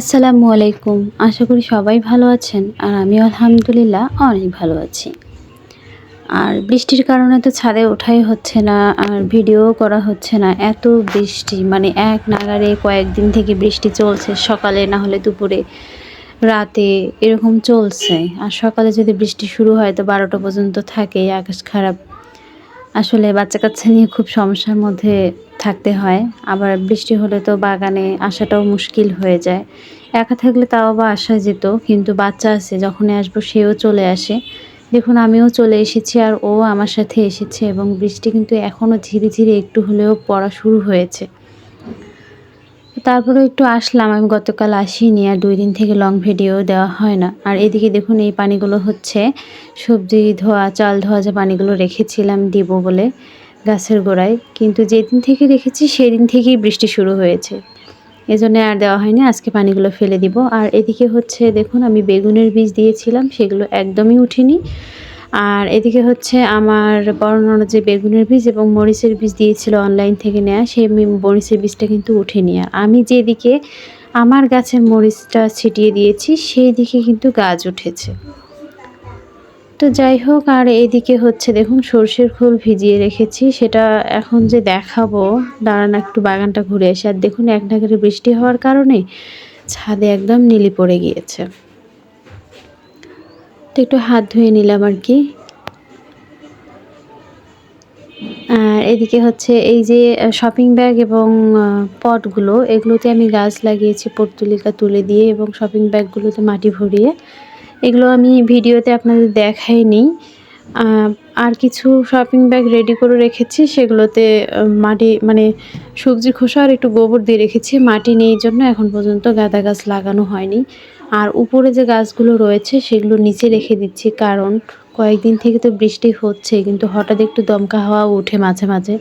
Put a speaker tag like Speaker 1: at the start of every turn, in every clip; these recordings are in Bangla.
Speaker 1: আসসালামু আলাইকুম। আশা করি সবাই ভালো আছেন আর আমিও আলহামদুলিল্লাহ অনেক ভালো আছি। আর বৃষ্টির কারণে তো ছাদে ওঠাই হচ্ছে না, আর ভিডিও করা হচ্ছে না। এত বৃষ্টি মানে এক নাগারে কয়েকদিন থেকে বৃষ্টি চলছে, সকালে না হলে দুপুরে, রাতে এরকম চলছে। আর সকালে যদি বৃষ্টি শুরু হয় তো বারোটা পর্যন্ত থাকে, আকাশ খারাপ আসলে বাচ্চা কাচ্চা নিয়ে খুব সমস্যার মধ্যে থাকতে হয়। আবার বৃষ্টি হলে তো বাগানে আসাটাও মুশকিল হয়ে যায়। একা থাকলে তাও বা আসা যেত, কিন্তু বাচ্চা আছে, যখনই আসব সেও চলে আসে। দেখুন, আমিও চলে এসেছি আর ও আমার সাথে এসেছে এবং বৃষ্টি কিন্তু এখনও ধীরে ধীরে একটু হলেও পড়া শুরু হয়েছে। তারপরে একটু আসলাম, আমি গতকাল আসিনি আর দুই দিন থেকে লং ভিডিও দেওয়া হয় না। আর এদিকে দেখুন এই পানিগুলো হচ্ছে, সবজি ধোয়া, চাল ধোয়া যে পানিগুলো রেখেছিলাম দিব বলে গাছের গোড়ায়, কিন্তু যেদিন থেকে রেখেছি সেদিন থেকেই বৃষ্টি শুরু হয়েছে। এজন্য আর দেওয়া হয়নি, আজকে পানিগুলো ফেলে দিব। আর এদিকে হচ্ছে দেখুন, আমি বেগুনের বীজ দিয়েছিলাম, সেগুলো একদমই উঠিনি। আর এদিকে হচ্ছে আমার ননদ যে বেগুনের বীজ এবং মরিচের বীজ দিয়েছিল অনলাইন থেকে নেওয়া সেই মরিচের বীজটা কিন্তু উঠেনি আর আমি যেদিকে আমার গাছের মরিচটা ছিটিয়ে দিয়েছি সেই দিকে কিন্তু গাছ উঠেছে। তো যাই হোক, আর এদিকে হচ্ছে দেখুন সর্ষের খোল ভিজিয়ে রেখেছি, সেটা এখন যে দেখাবো, দাঁড়ান একটু বাগানটা ঘুরে এসে আর দেখুন এক নাগারে বৃষ্টি হওয়ার কারণে ছাদে একদম নীলি পড়ে গিয়েছে। তো একটু হাত ধুয়ে নিলাম আর কি। আর এদিকে হচ্ছে এই যে শপিং ব্যাগ এবং পটগুলো এগুলোতে আমি গাছ লাগিয়েছি পর্তুলিকা তুলে দিয়ে এবং শপিং ব্যাগগুলোতে মাটি ভরিয়ে। এগুলো আমি ভিডিওতে আপনাদের দেখাইনি। আর কিছু শপিং ব্যাগ রেডি করে রেখেছি, সেগুলোতে মাটি মানে সবজি খোসা আর একটু গোবর দিয়ে রেখেছি। মাটি নেই জন্য এখন পর্যন্ত গাঁদা গাছ লাগানো হয়নি। আর উপরে যে গাছগুলো রয়েছে সেগুলো নিচে রেখে দিচ্ছি, কারণ কয়েকদিন থেকে তো বৃষ্টি হচ্ছে, কিন্তু হঠাৎ একটু দমকা হাওয়া উঠে মাঝে মাঝে।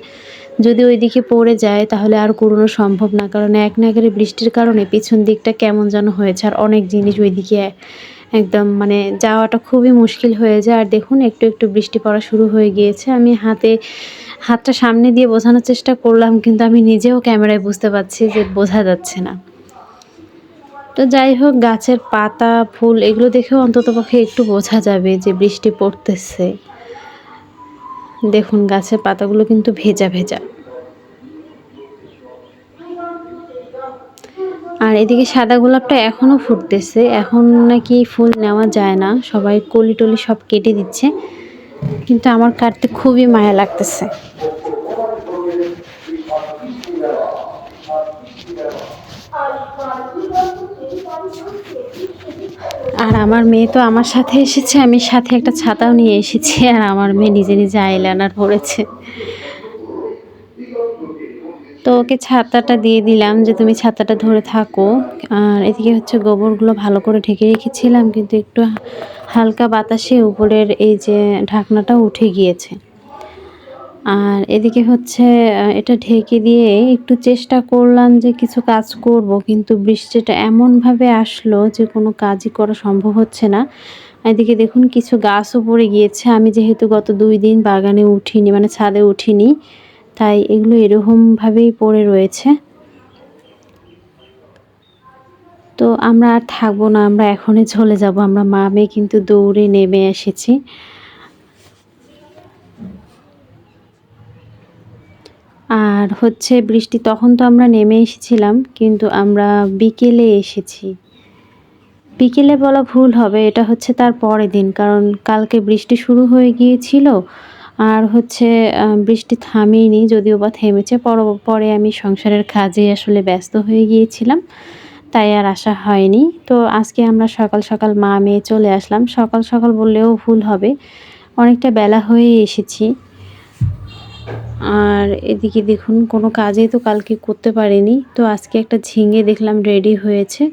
Speaker 1: যদি ওই দিকে পড়ে যায় তাহলে আর কুড়োনো সম্ভব না, কারণ এক নাগারে বৃষ্টির কারণে পিছন দিকটা কেমন যেন হয়েছে, আর অনেক জিনিস ওই দিকে একদম মানে যাওয়াটা খুবই মুশকিল হয়ে যায়। আর দেখুন, একটু একটু বৃষ্টি পড়া শুরু হয়ে গিয়েছে। আমি হাতে, হাতটা সামনে দিয়ে বোঝানোর চেষ্টা করলাম, কিন্তু আমি নিজেও ক্যামেরায় বুঝতে পারছি যে বোঝা যাচ্ছে না। তো যাই হোক, গাছের পাতা, ফুল এগুলো দেখেও অন্ততপক্ষে একটু বোঝা যাবে যে বৃষ্টি পড়তেছে। দেখুন, গাছের পাতাগুলো কিন্তু ভেজা ভেজা। আর এদিকে সাদা গোলাপটা এখনও ফুটতেছে। এখন নাকি ফুল নেওয়া যায় না। সবাই কলি টলি সব কেটে দিচ্ছে। কিন্তু আমার কাটতে খুবই মায়া লাগতেছে। আর আমার মেয়ে তো আমার সাথে এসেছে, আমি সাথে একটা ছাতাও নিয়ে এসেছি, আর আমার মেয়ে নিজে নিজে আইলাইনার পড়েছে তো ওকে ছাতাটা দিয়ে দিলাম যে তুমি ছাতাটা ধরে থাকো। আর এদিকে হচ্ছে গোবরগুলো ভালো করে ঢেকে রেখেছিলাম, কিন্তু একটু হালকা বাতাসে উপরের এই যে ঢাকনাটা উঠে গিয়েছে। আর এদিকে হচ্ছে এটা ঢেকে দিয়ে একটু চেষ্টা করলাম যে কিছু কাজ করব, কিন্তু বৃষ্টিটা এমনভাবে আসলো যে কোনো কাজই করা সম্ভব হচ্ছে না। এদিকে দেখুন কিছু গাছও পড়ে গিয়েছে। আমি যেহেতু গত দুই দিন বাগানে উঠিনি মানে ছাদে উঠিনি, তাই এগুলো এরকমভাবেই পড়ে রয়েছে। তো আমরা আর থাকব না, আমরা এখনই চলে যাব। আমরা মা মেয়ে কিন্তু দৌড়ে নেমে এসেছি। আর হচ্ছে বৃষ্টি, তখন তো আমরা নেমে এসেছিলাম, কিন্তু আমরা বিকেলে এসেছি। বিকেলে বলা ভুল হবে, এটা হচ্ছে তার পরের দিন, কারণ কালকে বৃষ্টি শুরু হয়ে গিয়েছিল, আর হচ্ছে বৃষ্টি থামেনি যদিও বা থেমেছে পরে আমি সংসারের কাজে আসলে ব্যস্ত হয়ে গিয়েছিলাম, তাই আর আসা হয়নি। তো আজকে আমরা সকাল সকাল মা মেয়ে চলে আসলাম, সকাল সকাল বললেও ভুল হবে, অনেকটা বেলা হয়ে এসেছি। আর এদিকে দেখুন, কোনো কাজেই তো কালকে করতে পারিনি। তো আজকে একটা ঝিঙে দেখলাম রেডি হয়েছে।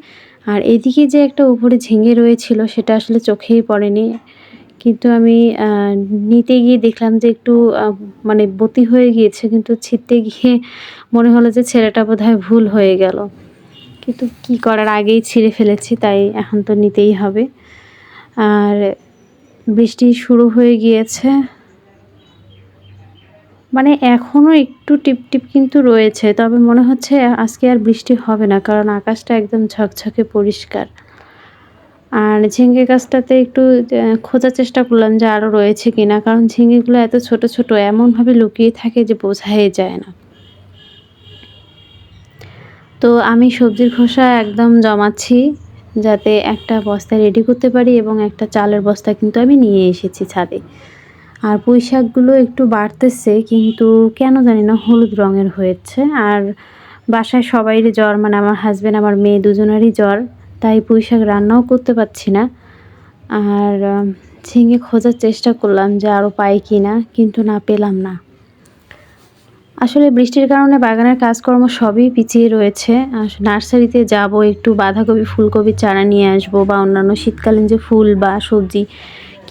Speaker 1: আর এদিকে যে একটা উপরে ঝিঙে রয়েছিল, সেটা আসলে চোখেই পড়েনি। কিন্তু আমি নিতে গিয়ে দেখলাম যে একটু মানে বতি হয়ে গিয়েছে, কিন্তু ছিটতে গিয়ে মনে হলো যে ছেলেটা বোধহয় ভুল হয়ে গেল। কিন্তু কি করার, আগেই ছিঁড়ে ফেলেছি, তাই এখন তো নিতেই হবে। আর বৃষ্টি শুরু হয়ে গিয়েছে। মানে এখনও একটু টিপটিপ কিন্তু রয়েছে, তবে মনে হচ্ছে আজকে আর বৃষ্টি হবে না, কারণ আকাশটা একদম ঝকঝকে পরিষ্কার। আর ঝিঙ্গে গাছটাতে একটু খোঁজার চেষ্টা করলাম যে আরও রয়েছে কিনা, কারণ ঝিঙ্গেগুলো এত ছোট ছোট, এমনভাবে লুকিয়ে থাকে যে বোঝাই যায় না। তো আমি সবজির খোসা একদম জমাচ্ছি, যাতে একটা বস্তা রেডি করতে পারি এবং একটা চালের বস্তা কিন্তু আমি নিয়ে এসেছি ছাদে। আর পুঁই শাকগুলো একটু বাড়তেছে, কিন্তু কেন জানি না হলুদ রঙের হয়েছে। আর বাসায় সবাইরই জ্বর মানে আমার হাজব্যান্ড আমার মেয়ে দুজনেরই জ্বর, তাই পুঁই শাক রান্নাও করতে পারছি না। আর ঝিঙে খোঁজার চেষ্টা করলাম যে আরও পাই কি না কিন্তু না পেলাম না। আসলে বৃষ্টির কারণে বাগানের কাজকর্ম সবই পিছিয়ে রয়েছে। নার্সারিতে যাব, একটু বাঁধাকপি, ফুলকপি চারা নিয়ে আসব, বা অন্যান্য শীতকালীন যে ফুল বা সবজি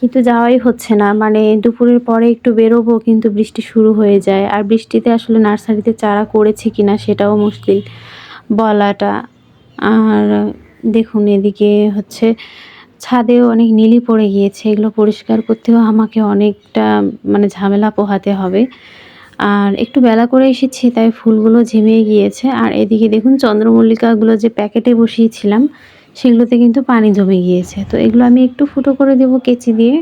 Speaker 1: কিন্তু যাওয়াই হচ্ছে না। মানে দুপুরের পরে একটু বেরোবো, কিন্তু বৃষ্টি শুরু হয়ে যায়। আর বৃষ্টিতে আসলে নার্সারিতে চারা করেছি কি না সেটাও মুশকিল বলাটা। আর দেখুন, এদিকে হচ্ছে ছাদেও অনেক নীলি পড়ে গিয়েছে। এগুলো পরিষ্কার করতেও আমাকে অনেকটা মানে ঝামেলা পোহাতে হবে। আর একটু বেলা করে এসেছি, তাই ফুলগুলো ঝিমিয়ে গিয়েছে। আর এদিকে দেখুন, চন্দ্রমল্লিকাগুলো যে প্যাকেটে বসিয়েছিলাম সেগুলোতে কিন্তু পানি জমে গিয়েছে। তো এগুলো আমি একটু ফুটো করে দেব কেচি দিয়ে,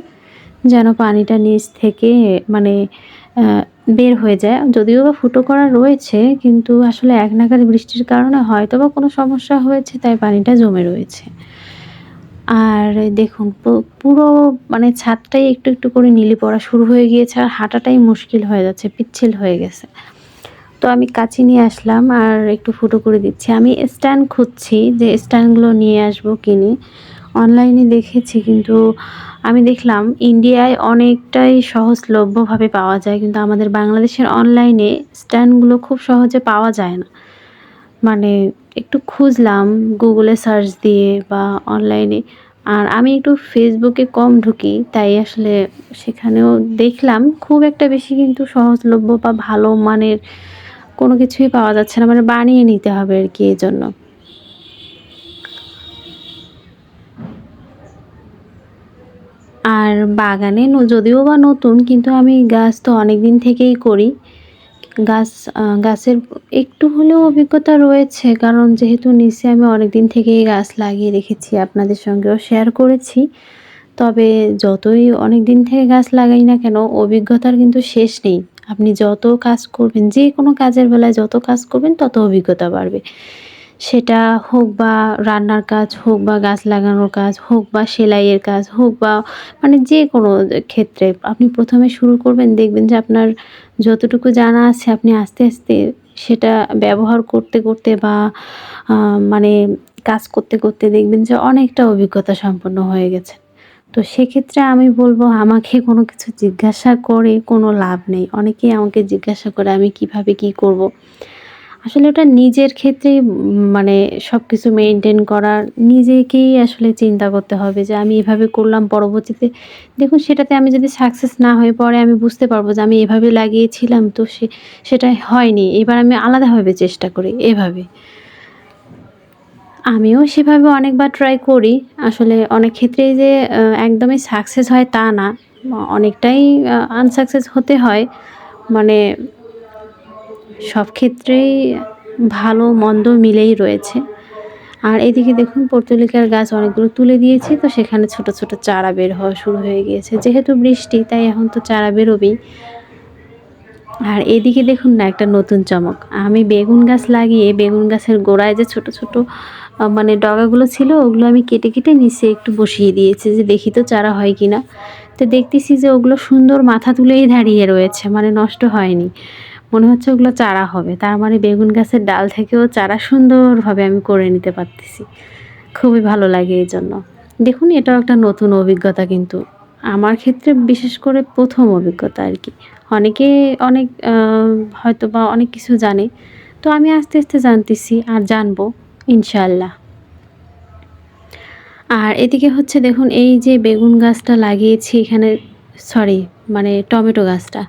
Speaker 1: যেন পানিটা নিচ থেকে মানে বের হয়ে যায়। যদিও বা ফুটো করা রয়েছে, কিন্তু আসলে এক নাগারে বৃষ্টির কারণে হয়তো বা কোনো সমস্যা হয়েছে, তাই পানিটা জমে রয়েছে। আর দেখুন পুরো মানে ছাদটাই একটু একটু করে নীলি পড়া শুরু হয়ে গিয়েছে, আর হাঁটাটাই মুশকিল হয়ে যাচ্ছে, পিচ্ছিল হয়ে গেছে। তো আমি কাচি নিয়ে আসলাম আর একটু ফুটো করে দিচ্ছি। আমি স্ট্যান্ড খুঁজছি যে স্ট্যান্ডগুলো নিয়ে আসব কিনে। অনলাইনে দেখেছি কিন্তু আমি দেখলাম ইন্ডিয়ায় অনেকটাই সহজলভ্যভাবে পাওয়া যায় কিন্তু আমাদের বাংলাদেশের অনলাইনে স্ট্যান্ডগুলো খুব সহজে পাওয়া যায় না। মানে একটু খুঁজলাম গুগলে সার্চ দিয়ে বা অনলাইনে আর আমি একটু ফেসবুকে কম ঢুকি, তাই আসলে সেখানেও দেখলাম খুব একটা বেশি কিন্তু সহজলভ্য বা ভালো মানের কোনো কিছুই পাওয়া যাচ্ছে না মানে বানিয়ে নিতে হবে আর কি এই জন্য। আর বাগানে যদিও বা নতুন, কিন্তু আমি গাছ তো অনেক দিন থেকেই করি। গাছ গাছের একটু হলেও অভিজ্ঞতা রয়েছে, কারণ যেহেতু নিচে আমি অনেক দিন থেকেই গাছ লাগিয়ে রেখেছি, আপনাদের সঙ্গেও শেয়ার করেছি। তবে যতই অনেক দিন থেকে গাছ লাগাই না কেন, অভিজ্ঞতার কিন্তু শেষ নেই। আপনি যত কাজ করবেন, যে কোনো কাজের বেলায় যত কাজ করবেন, তত অভিজ্ঞতা বাড়বে। সেটা হোক বা রান্নার কাজ হোক বা গাছ লাগানোর কাজ হোক বা সেলাইয়ের কাজ হোক বা মানে যে কোনো ক্ষেত্রে আপনি প্রথমে শুরু করবেন, দেখবেন যে আপনার যতটুকু জানা আছে, আপনি আস্তে আস্তে সেটা ব্যবহার করতে করতে বা মানে কাজ করতে করতে দেখবেন যে অনেকটা অভিজ্ঞতা সম্পন্ন হয়ে গেছে তো সেক্ষেত্রে আমি বলব, আমাকে কোনো কিছু জিজ্ঞাসা করে কোনো লাভ নেই। অনেকেই আমাকে জিজ্ঞাসা করে, আমি কীভাবে কি করব। আসলে ওটা নিজের ক্ষেত্রেই মানে সব কিছু মেনটেন করার নিজেকেই আসলে চিন্তা করতে হবে যে আমি এভাবে করলাম পরবর্তীতে। দেখুন, সেটাতে আমি যদি সাকসেস না হয়ে পরে আমি বুঝতে পারব যে আমি এভাবে লাগিয়েছিলাম, তো সে সেটা হয়নি। এবার আমি আলাদাভাবে চেষ্টা করি, এভাবে। আমিও সেভাবে অনেকবার ট্রাই করি। আসলে অনেক ক্ষেত্রেই যে একদমই সাকসেস হয় তা না। অনেকটাই আনসাকসেস হতে হয়। মানে সব ক্ষেত্রেই ভালো, মন্দ মিলেই রয়েছে। আর এদিকে দেখুন, পর্তুলিকার গাছ অনেকগুলো তুলে দিয়েছি, তো সেখানে ছোট ছোট চারা বের হওয়া শুরু হয়ে গিয়েছে। যেহেতু বৃষ্টি, তাই এখন তো চারা বেরোবেই। আর এদিকে দেখুন না একটা নতুন চমক। আমি বেগুন গাছ লাগিয়ে, বেগুন গাছের গোড়ায় যে ছোট ছোট মানে ডগাগুলো ছিল, ওগুলো আমি কেটে কেটে নিচে একটু বসিয়ে দিয়েছি যে দেখি তো চারা হয় কি না তো দেখতেছি যে ওগুলো সুন্দর মাথা তুলেই দাঁড়িয়ে রয়েছে মানে নষ্ট হয়নি। মনে হচ্ছে ওগুলো চারা হবে। তার মানে বেগুন গাছের ডাল থেকেও চারা সুন্দরভাবে আমি করে নিতে পারতেছি। খুবই ভালো লাগে এই জন্য। দেখুন, এটাও একটা নতুন অভিজ্ঞতা কিন্তু। আমার ক্ষেত্রে বিশেষ করে প্রথম অভিজ্ঞতা আর কি। অনেকে অনেক হয়তো বা অনেক কিছু জানে। তো আমি আস্তে আস্তে জানতেছি আর জানব ইনশাল্লাহ আর এদিকে হচ্ছে দেখুন, এই যে বেগুন গাছটা লাগিয়েছি এখানে, সরি মানে টমেটো গাছটা।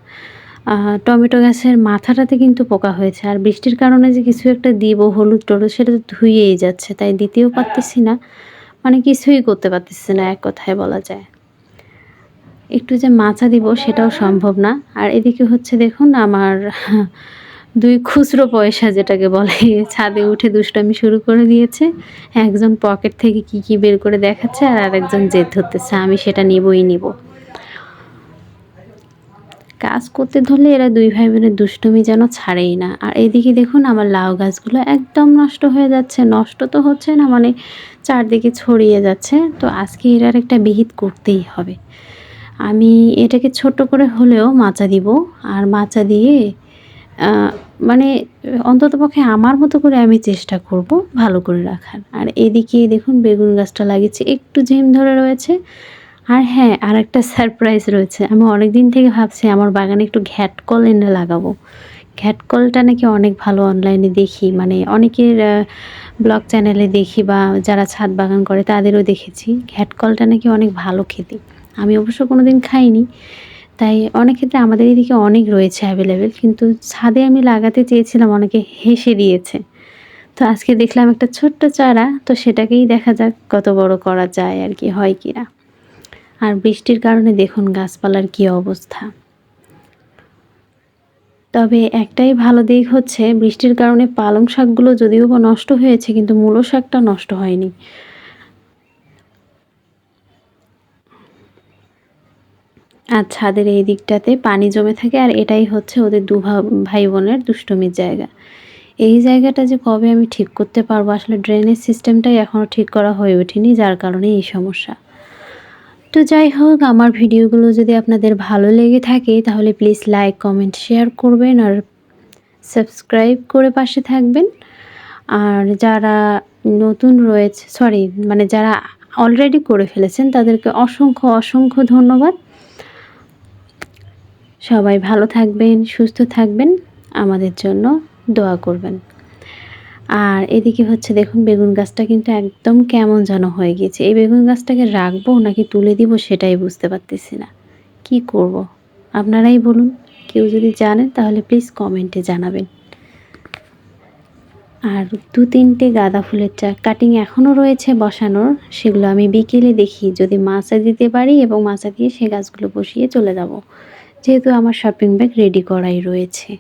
Speaker 1: টমেটো গাছের মাথাটাতে কিন্তু পোকা হয়েছে। আর বৃষ্টির কারণে যে কিছু একটা দিব, হলুদ টলুদ, সেটা তো ধুয়েই যাচ্ছে। তাই দিতেও পারতেছি না। মানে কিছুই করতে পারতেছি না, এক কথায় বলা যায়। একটু যে মাচা দিব সেটাও সম্ভব না। আর এদিকে হচ্ছে দেখুন আমার দুই খুচরো পয়সা যেটাকে বলে, ছাদে উঠে দুষ্টামি শুরু করে দিয়েছে। একজন পকেট থেকে কি কি বের করে দেখাচ্ছে আর আরেকজন জেদ ধরতেছে, আমি সেটা নিবই নিব। কাজ করতে ধরলে এরা দুই ভাই বোনের দুষ্টমি যেন ছাড়েই না। আর এদিকে দেখুন আমার লাউ গাছগুলো একদম নষ্ট হয়ে যাচ্ছে। নষ্ট তো হচ্ছে না মানে চারদিকে ছড়িয়ে যাচ্ছে। তো আজকে এরার একটা বিহিত করতেই হবে। আমি এটাকে ছোট করে হলেও মাচা দিব আর মাচা দিয়ে মানে অন্ততপক্ষে আমার মতো করে আমি চেষ্টা করব ভালো করে রাখার। আর এদিকে দেখুন বেগুন গাছটা লাগিয়েছি, একটু ঝিম ধরে রয়েছে। আর হ্যাঁ আর একটা সারপ্রাইজ রয়েছে। আমি অনেক দিন থেকে ভাবছি আমার বাগানে একটু ঘ্যাটকল এনে লাগাবো। ঘ্যাটকলটা নাকি অনেক ভালো অনলাইনে দেখি মানে অনেকের ব্লগ চ্যানেলে দেখি বা যারা ছাদ বাগান করে তাদেরও দেখেছি। ঘ্যাটকলটা নাকি অনেক ভালো খেতে। আমি অবশ্য কোনো দিন খাইনি। তাই অনেক ক্ষেত্রে আমাদের এদিকে অনেক রয়েছে অ্যাভেলেবেল কিন্তু ছাদে আমি লাগাতে চেয়েছিলাম, অনেকে হেসে দিয়েছে। তো আজকে দেখলাম একটা ছোট্ট চারা, তো সেটাকেই দেখা যাক কত বড় করা যায় আর কি, হয় কি না আর বৃষ্টির কারণে দেখুন গাছপালার কি অবস্থা। তবে একটাই ভালো দিক হচ্ছে, বৃষ্টির কারণে পালং শাকগুলো যদিও বা নষ্ট হয়েছে, কিন্তু মূলো শাকটা নষ্ট হয়নি। আর ছাদের এই দিকটাতে পানি জমে থাকে আর এটাই হচ্ছে ওদের দু ভাই বোনের দুষ্টমির জায়গা। এই জায়গাটা যে কবে আমি ঠিক করতে পারব, আসলে ড্রেনেজ সিস্টেমটাই এখনও ঠিক করা হয়ে ওঠেনি, যার কারণে এই সমস্যা। তো যাই হোক, আমার ভিডিওগুলো যদি আপনাদের ভালো লেগে থাকে, তাহলে প্লিজ লাইক কমেন্ট শেয়ার করবেন আর সাবস্ক্রাইব করে পাশে থাকবেন। আর যারা নতুন রয়েছে সরি মানে যারা অলরেডি করে ফেলেছেন, তাদেরকে অসংখ্য অসংখ্য ধন্যবাদ। সবাই ভালো থাকবেন, সুস্থ থাকবেন, আমাদের জন্য দোয়া করবেন। আর এদিকে হচ্ছে দেখুন বেগুন গাছটা কিন্তু একদম কেমন যেন হয়ে গিয়েছে। এই বেগুন গাছটাকে রাখব নাকি তুলে দিব সেটাই বুঝতে পারতেছি না। কি করব। আপনারাই বলুন, কেউ যদি জানেন তাহলে প্লিজ কমেন্টে জানাবেন। আর দু তিনটে গাঁদা ফুলের চা কাটিং এখনও রয়েছে বসানোর, সেগুলো আমি বিকেলে দেখি। যদি মাছা দিতে পারি এবং মাছা দিয়ে সে গাছগুলো বসিয়ে চলে যাব। যেহেতু আমার শপিং ব্যাগ রেডি করাই রয়েছে।